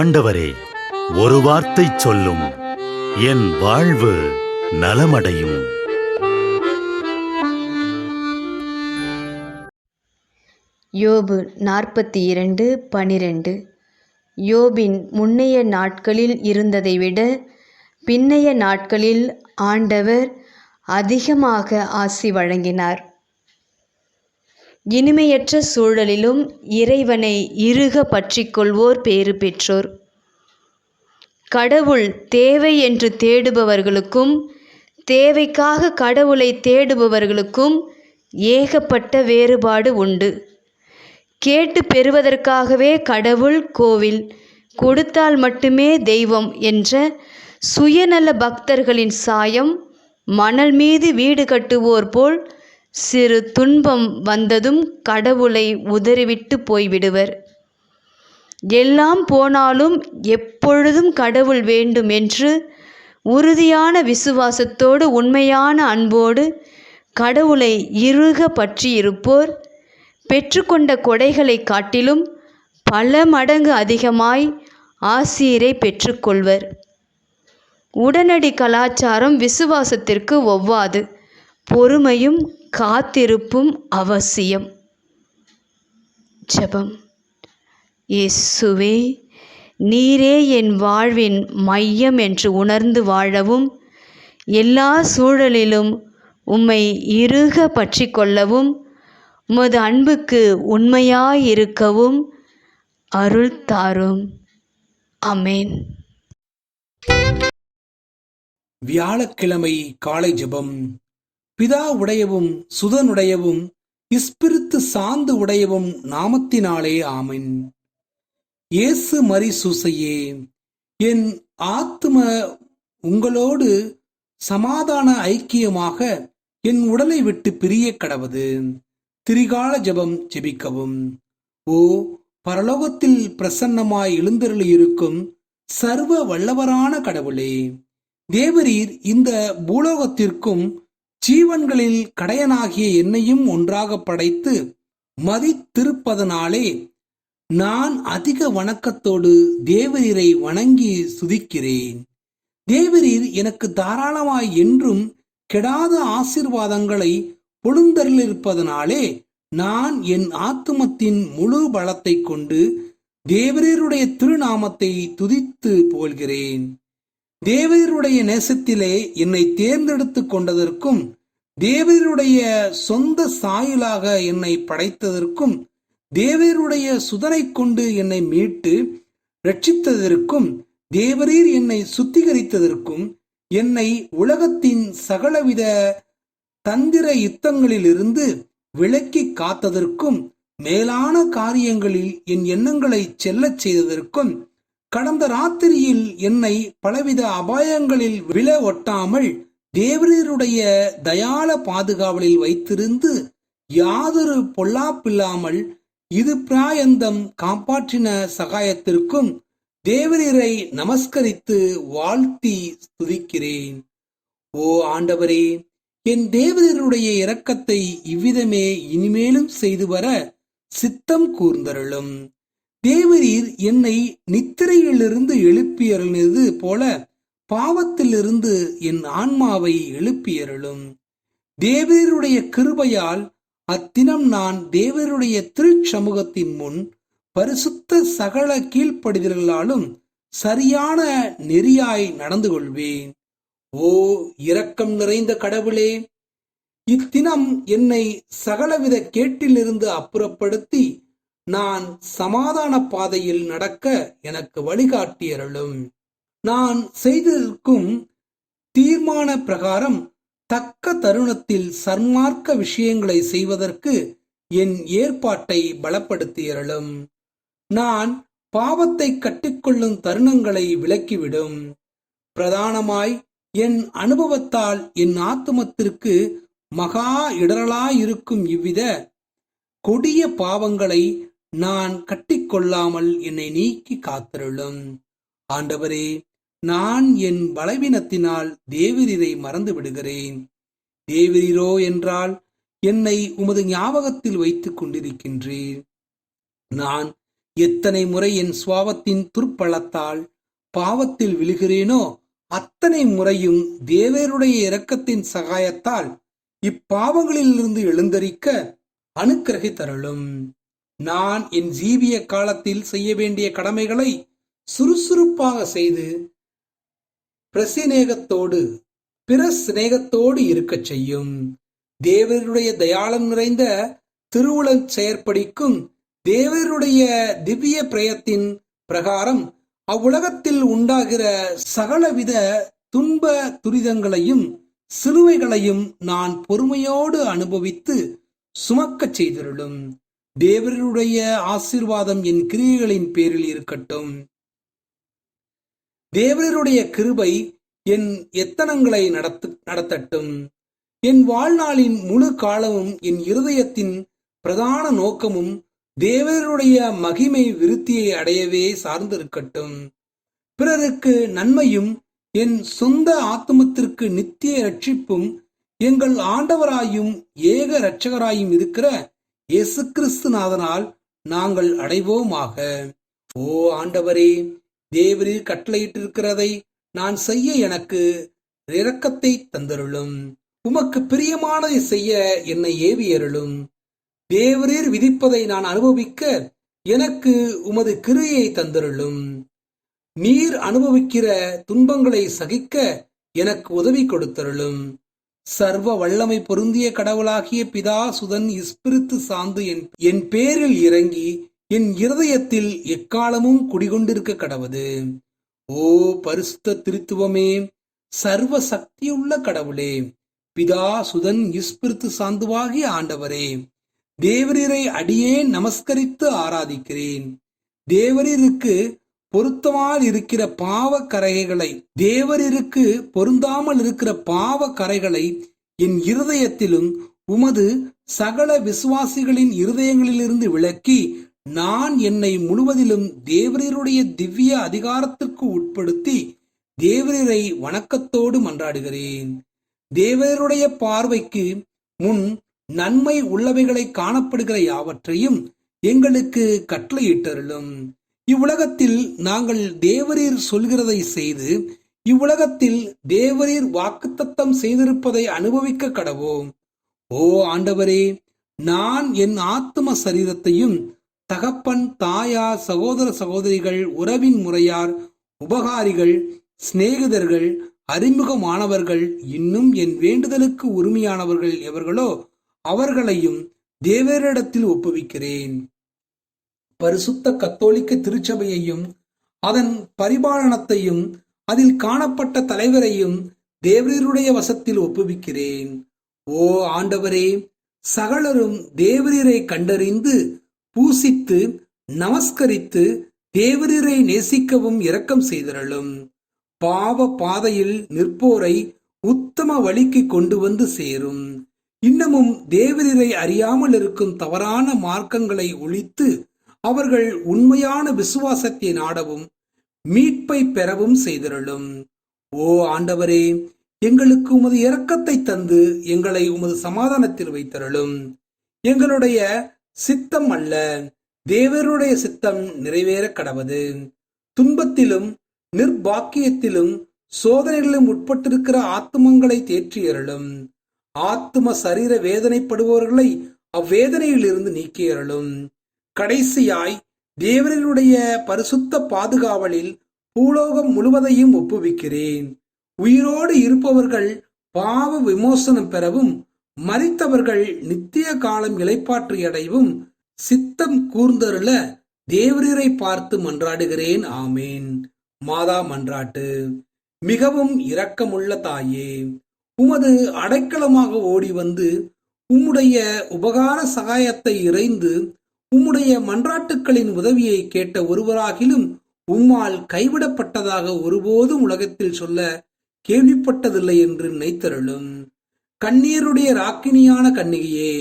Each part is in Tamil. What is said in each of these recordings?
ஆண்டவரே ஒரு வார்த்தை சொல்லும். என் வாழ்வு நலமடையும். யோபு நாற்பத்தி இரண்டு பனிரெண்டு. யோபின் முன்னைய நாட்களில் இருந்ததை விட பின்னைய நாட்களில் ஆண்டவர் அதிகமாக ஆசி வழங்கினார். இனிமையற்ற சூழலிலும் இறைவனை இறுக பற்றிக்கொள்வோர் பேறு பெற்றோர். கடவுள் தேவை என்று தேடுபவர்களுக்கும் தேவைக்காக கடவுளை தேடுபவர்களுக்கும் ஏகப்பட்ட வேறுபாடு உண்டு. கேட்டு பெறுவதற்காகவே கடவுள் கோவில் கொடுத்தால் மட்டுமே தெய்வம் என்ற சுயநல பக்தர்களின் சாயம் மணல் மீது வீடு கட்டுவோர் போல் சிறு துன்பம் வந்ததும் கடவுளை உதறிவிட்டு போய்விடுவர். எல்லாம் போனாலும் எப்பொழுதும் கடவுள் வேண்டும் என்று உறுதியான விசுவாசத்தோடு உண்மையான அன்போடு கடவுளை இருக பற்றியிருப்போர். பெற்றுக்கொண்ட கொடைகளை காட்டிலும் பல மடங்கு அதிகமாய் ஆசிரியரை பெற்றுக்கொள்வர். உடனடி கலாச்சாரம் விசுவாசத்திற்கு ஒவ்வாது. பொறுமையும் காத்திருப்பும் அவசியம். ஜெபம். இயேசுவே நீரே என் வாழ்வின் மையம் என்று உணர்ந்து வாழவும் எல்லா சூழலிலும் உம்மை இறுக பற்றி கொள்ளவும் உமது அன்புக்கு உண்மையாயிருக்கவும் அருள் தாரும். அமேன் வியாழக்கிழமை காலை ஜெபம். பிதா உடையவும் சுதனுடையவும் இஸ்பிரித்து சாந்து உடையவும் நாமத்தினாலே ஆமின். இயேசு மரி சூசையே என் ஆத்ம உங்களோடு சமாதான ஐக்கியமாக என் உடலை விட்டு பிரிய கடவது. திரிகால ஜெபம் ஜெபிக்கவும். ஓ பரலோகத்தில் பிரசன்னமாய் எழுந்தருளியிருக்கும் சர்வ வல்லவரான கடவுளே தேவரீர் இந்த பூலோகத்திற்கும் ஜீவன்களில் கடையனாகிய என்னையும் ஒன்றாக படைத்து மதித்திருப்பதனாலே நான் அதிக வணக்கத்தோடு தேவரீரை வணங்கி சுதிக்கிறேன். தேவரீர் எனக்கு தாராளமாய் என்றும் கெடாத ஆசீர்வாதங்களை பொழுந்தருளிருப்பதனாலே நான் என் ஆத்துமத்தின் முழு பலத்தை கொண்டு தேவரீருடைய திருநாமத்தை துதித்து போல்கிறேன் தேவருடைய நேசத்திலே என்னை தேர்ந்தெடுத்து கொண்டதற்கும் தேவருடைய சொந்த சாயலாக என்னை படைத்ததற்கும் தேவருடைய சுதனை கொண்டு என்னை மீட்டு ரட்சித்ததற்கும் தேவரீர் என்னை சுத்திகரித்ததற்கும் என்னை உலகத்தின் சகலவித தந்திர யுத்தங்களிலிருந்து விலக்கி காத்ததற்கும் மேலான காரியங்களில் என் எண்ணங்களை செல்லச் செய்ததற்கும் கடந்த ராத்திரியில் என்னை பலவித அபாயங்களில் விழ ஒட்டாமல் தேவரீருடைய தயால பாதுகாவலில் வைத்திருந்து யாதொரு பொல்லாப்பில்லாமல் இது பிராயந்தம் காப்பாற்றின சகாயத்திற்கும் தேவரீரை நமஸ்கரித்து வாழ்த்தி துதிக்கிறேன் ஓ ஆண்டவரே என் தேவரீருடைய இரக்கத்தை இவ்விதமே இனிமேலும் செய்து வர சித்தம் கூர்ந்தருளும். தேவரீர் என்னை நித்திரையிலிருந்து எழுப்பியருளினது போல பாவத்திலிருந்து என் ஆன்மாவை எழுப்பியருளும். தேவருடைய கிருபையால் அத்தினம் நான் தேவருடைய திருச்சமூகத்தின் முன் பரிசுத்த சகல கீழ்ப்படிதலாலும் சரியான நெறியாய் நடந்து கொள்வேன் ஓ இரக்கம் நிறைந்த கடவுளே இத்தினம் என்னை சகலவித கேட்டிலிருந்து அப்புறப்படுத்தி நான் சமாதான பாதையில் நடக்க எனக்கு வழிகாட்டியருளும். நான் செய்திருக்கும் தீர்மான பிரகாரம் தக்க தருணத்தில் சன்மார்க்க விஷயங்களை செய்வதற்கு என் ஏற்பாட்டை பலப்படுத்தியருளும். நான் பாவத்தை கட்டிக்கொள்ளும் தருணங்களை விலக்கிவிடும். பிரதானமாய் என் அனுபவத்தால் என் ஆத்துமத்திற்கு மகா இடரலாயிருக்கும் இவ்வித கொடிய பாவங்களை நான் கட்டிக்கொள்ளாமல் என்னை நீக்கி காத்தருளும். ஆண்டவரே நான் என் பலவீனத்தினால் தேவரீரை மறந்து விடுகிறேன். தேவிரோ என்றால் என்னை உமது ஞாபகத்தில் வைத்துக் கொண்டிருக்கின்றீர். நான் எத்தனை முறை என் சுவாபத்தின் துர்ப்பழத்தால் பாவத்தில் விழுகிறேனோ அத்தனை முறையும் தேவருடைய இரக்கத்தின் சகாயத்தால் இப்பாவங்களிலிருந்து எழுந்தரிக்க அனுக்கிரகி தருளும் நான் என் ஜீவிய காலத்தில் செய்ய வேண்டிய கடமைகளை சுறுசுறுப்பாக செய்து பிரசிநேகத்தோடு பிற சிநேகத்தோடு இருக்கச் செய்யும். தேவருடைய தயாளம் நிறைந்த திருவுளச் செயற்படிக்கும் தேவருடைய திவ்ய பிரயத்தின் பிரகாரம் அவ்வுலகத்தில் உண்டாகிற சகலவித துன்ப துரிதங்களையும் சிலுவைகளையும் நான் பொறுமையோடு அனுபவித்து சுமக்கச் செய்திருளும். தேவருடைய ஆசீர்வாதம் என் கிரியைகளின் பேரில் இருக்கட்டும். தேவருடைய கிருபை என் எத்தனங்களை நடத்து நடத்தட்டும். என் வாழ்நாளின் முழு காலமும் என் இருதயத்தின் பிரதான நோக்கமும் தேவருடைய மகிமை விருத்தியை அடையவே சார்ந்திருக்கட்டும். பிறருக்கு நன்மையும் என் சொந்த ஆத்துமத்திற்கு நித்திய ரட்சிப்பும் எங்கள் ஆண்டவராயும் ஏக இரட்சகராயும் இருக்கிற இயேசு கிறிஸ்துநாதனால் நாங்கள் அடைவோமாக. ஓ ஆண்டவரே தேவரீர் கட்டளையிட்டிருக்கிறதை நான் செய்ய எனக்கு இரக்கத்தை தந்தருளும். உமக்கு பிரியமானதை செய்ய என்னை ஏவியருளும். தேவரீர் விதிப்பதை நான் அனுபவிக்க எனக்கு உமது கிருயை தந்தருளும். நீர் அனுபவிக்கிற துன்பங்களை சகிக்க எனக்கு உதவி கொடுத்தருளும். சர்வ வல்லமை பொருந்திய கடவுளாகிய பிதா சுதன் இஸ்பிரித்து சார்ந்து என் என் பேரில் இறங்கி என் இருதயத்தில் எக்காலமும் குடிகொண்டிருக்க கடவுது ஓ பரிசுத்த திருத்துவமே சர்வ சக்தியுள்ள கடவுளே பிதா சுதன் இஸ்பிரித்து சாந்துவாகிய ஆண்டவரே தேவரீரை அடியே நமஸ்கரித்து ஆராதிக்கிறேன். தேவரீருக்கு பொருத்தமால் இருக்கிற பாவ கரைகளை தேவரிற்கு பொருந்தாமல் இருக்கிற பாவ கரைகளை என் இருதயத்திலும் உமது சகல விசுவாசிகளின் இருதயங்களிலிருந்து விலக்கி நான் என்னை முழுவதிலும் தேவரீருடைய திவ்ய அதிகாரத்திற்கு உட்படுத்தி தேவரீரை வணக்கத்தோடு மன்றாடுகிறேன். தேவரீருடைய பார்வைக்கு முன் நன்மை உள்ளவைகளை காணப்படுகிற யாவற்றையும் எங்களுக்கு கட்டளையிட்டருளும். இவ்வுலகத்தில் நாங்கள் தேவரீர் சொல்கிறதை செய்து இவ்வுலகத்தில் தேவரீர் வாக்குத்தத்தம் செய்திருப்பதை அனுபவிக்க கடவோம். ஓ ஆண்டவரே நான் என் ஆத்தும சரீரத்தையும் தகப்பன் தாயார் சகோதர சகோதரிகள் உறவின் முறையார் உபகாரிகள் சிநேகிதர்கள் அறிமுகமானவர்கள் இன்னும் என் வேண்டுதலுக்கு உரிமையானவர்கள் எவர்களோ அவர்களையும் தேவரிடத்தில் ஒப்புவிக்கிறேன். பரிசுத்த கத்தோலிக்க திருச்சபையையும் அதன் பரிபாலனத்தையும் அதில் காணப்பட்ட தலைவரையும் தேவரீருடைய வசத்தில் ஒப்புவிக்கிறேன். ஓ ஆண்டவரே சகலரும் தேவரீரை கண்டறிந்து பூசித்து நமஸ்கரித்து தேவரீரை நேசிக்கவும் இரக்கம் செய்திரளும். பாவ பாதையில் நிற்போரை உத்தம வழிக்கு கொண்டு வந்து சேரும். இன்னமும் தேவரீரை அறியாமல் இருக்கும் தவறான மார்க்கங்களை ஒழித்து அவர்கள் உண்மையான விசுவாசத்தை நாடவும் மீட்பை பெறவும் செய்திருளும். ஓ ஆண்டவரே எங்களுக்கு உமது இரக்கத்தை தந்து எங்களை உமது சமாதானத்தில் வைத்திருளும். எங்களுடைய சித்தம் அல்ல தேவருடைய சித்தம் நிறைவேற கடவது. துன்பத்திலும் நிர்பாக்கியத்திலும் சோதனைகளிலும் உட்பட்டிருக்கிற ஆத்துமங்களை தேற்றியருளும். ஆத்ம சரீர வேதனைப்படுபவர்களை அவ்வேதனையிலிருந்து நீக்கியருளும். கடைசியாய் தேவனுடைய பரிசுத்த பாதுகாவலில் பூலோகம் முழுவதையும் ஒப்புவிக்கிறேன். உயிரோடு இருப்பவர்கள் பாவ விமோசனம் பெறவும் மறித்தவர்கள் நித்திய காலம் இளைப்பாற்றி சித்தம் கூர்ந்தருள தேவரீரை பார்த்து மன்றாடுகிறேன். ஆமேன். மாதா மன்றாட்டு. மிகவும் இரக்கமுள்ள தாயே உமது அடைக்கலமாக ஓடி வந்து உம்முடைய உபகார சகாயத்தை இறைந்து உம்முடைய மன்றாட்டுக்களின் உதவியை கேட்ட ஒருவராகிலும் உம்மால் கைவிடப்பட்டதாக ஒருபோதும் உலகத்தில் சொல்ல கேள்விப்பட்டதில்லை என்று நினைத்தருளும். கண்ணீருடைய ராக்கினியான கண்ணிகையே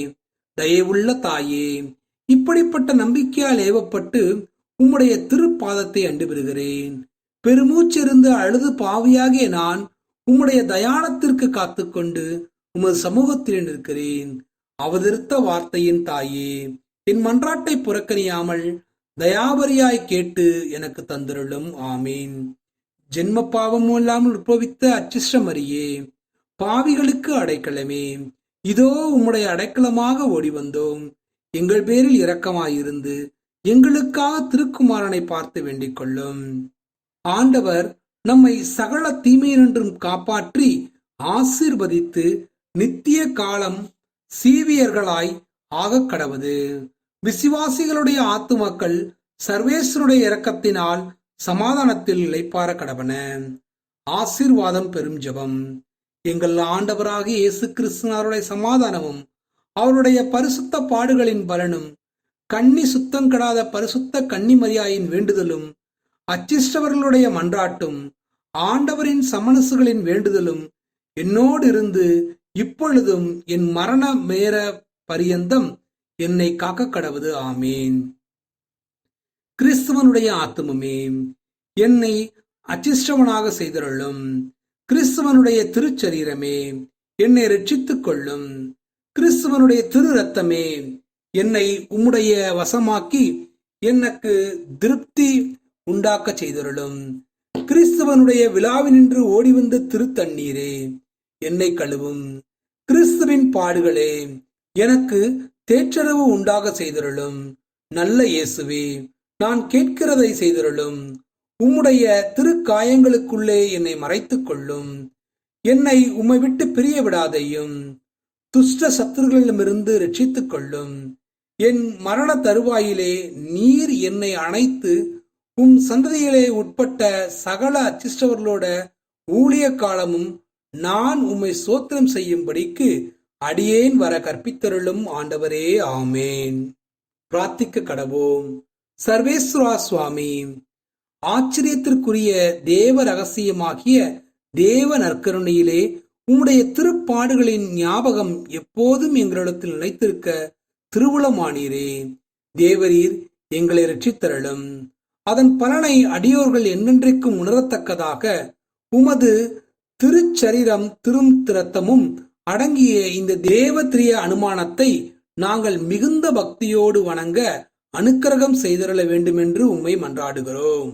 தயவுள்ள தாயே இப்படிப்பட்ட நம்பிக்கையால் ஏவப்பட்டு உம்முடைய திருப்பாதத்தை அண்டு பெறுகிறேன் பெருமூச்சிருந்து அழுது பாவியாகிய நான் உம்முடைய தயானத்திற்கு காத்துக்கொண்டு உமது சமூகத்தில் நிற்கிறேன். அவதரித்த வார்த்தையின் தாயே என் மன்றாட்டை புறக்கணியாமல் தயாபரியாய் கேட்டு எனக்கு தந்திருளும். ஆமீன். ஜென்ம பாவமும் இல்லாமல் உற்பவித்த அச்சிஷ்டமரியே பாவிகளுக்கு அடைக்கலமே. இதோ உம்முடைய அடைக்கலமாக ஓடி வந்தோம் எங்கள் பேரில் இரக்கமாயிருந்து எங்களுக்காக திருக்குமாரனை பார்த்து வேண்டிக் கொள்ளும். ஆண்டவர் நம்மை சகல தீமையினின்றும் காப்பாற்றி ஆசீர்வதித்து நித்திய காலம் சீவியர்களாய் ஆகக் கடவது விசுவாசிகளுடைய ஆத்துமக்கள் சர்வேஸ்வருடைய இரக்கத்தினால் சமாதானத்தில் இழைப்பார கடவன. ஆசீர்வாதம் பெரும் ஜபம். எங்கள் ஆண்டவராக இயேசு கிறிஸ்துவனுடைய சமாதானமும் அவருடைய பரிசுத்த பாடுகளின் பலனும் கன்னி சுத்தம் கெடாத பரிசுத்த கன்னிமரியாயின் வேண்டுதலும் அச்சிஷ்டவர்களுடைய மன்றாட்டும் ஆண்டவரின் சமணசுகளின் வேண்டுதலும் என்னோடு இருந்து இப்பொழுதும் என் மரண மேர பரியந்தம் என்னை காக்க கடவுது ஆமேன். கிறிஸ்துவனுடைய ஆத்துமமே என்னை அச்சிஷ்டவனாக செய்தருளும். கிறிஸ்துவனுடைய திருச்சரீரமே என்னை ரட்சித்துக் கொள்ளும். கிறிஸ்துவனுடைய திரு ரத்தமே என்னை உம்முடைய வசமாக்கி எனக்கு திருப்தி உண்டாக்க செய்தருளும். கிறிஸ்துவனுடைய விழாவினின்று ஓடி வந்த திருத்தண்ணீரே என்னை கழுவும். கிறிஸ்துவின் பாடுகளே எனக்கு தேற்றரவு உண்டாக செய்தருளும். நல்ல இயேசுவே நான் கேட்கிறதை செய்தருளும். உம்முடைய திருக்காயங்களுக்குள்ளே என்னை மறைத்துக் கொள்ளும் என்னை உம்மை விட்டு பிரிய விடாதையும் துஷ்ட சத்துருகளிடமிருந்து ரட்சித்துக் கொள்ளும் என் மரண தருவாயிலே நீர் என்னை அணைத்து உம் சந்ததியிலே உட்பட்ட சகல அச்சிஷ்டவர்களோட ஊழிய காலமும் நான் உம்மை சோத்திரம் செய்யும்படிக்கு அடியேன் வர கற்பித்தருளும் ஆண்டவரே ஆமேன். பிரார்த்திக்க கடவோம். சர்வேஸ்வரா சுவாமி ஆச்சரியத்திற்குரிய தேவ ரகசியமாகிய தேவ நற்கருணையிலே உம்முடைய திருப்பாடுகளின் ஞாபகம் எப்போதும் எங்களிடத்தில் நிலைத்திருக்க திருவுளமானீரே. தேவரீர் எங்களை ரட்சித்தருளும் அதன் பலனை அடியோர்கள் என்னென்றைக்கும் உணரத்தக்கதாக உமது திருச்சரீரம் திரும் திரத்தமும் அடங்கிய இந்த தேவத்திரிய அனுமானத்தை நாங்கள் மிகுந்த பக்தியோடு வணங்க அனுக்கிரகம் செய்திருள வேண்டுமென்று உம்மை மன்றாடுகிறோம்.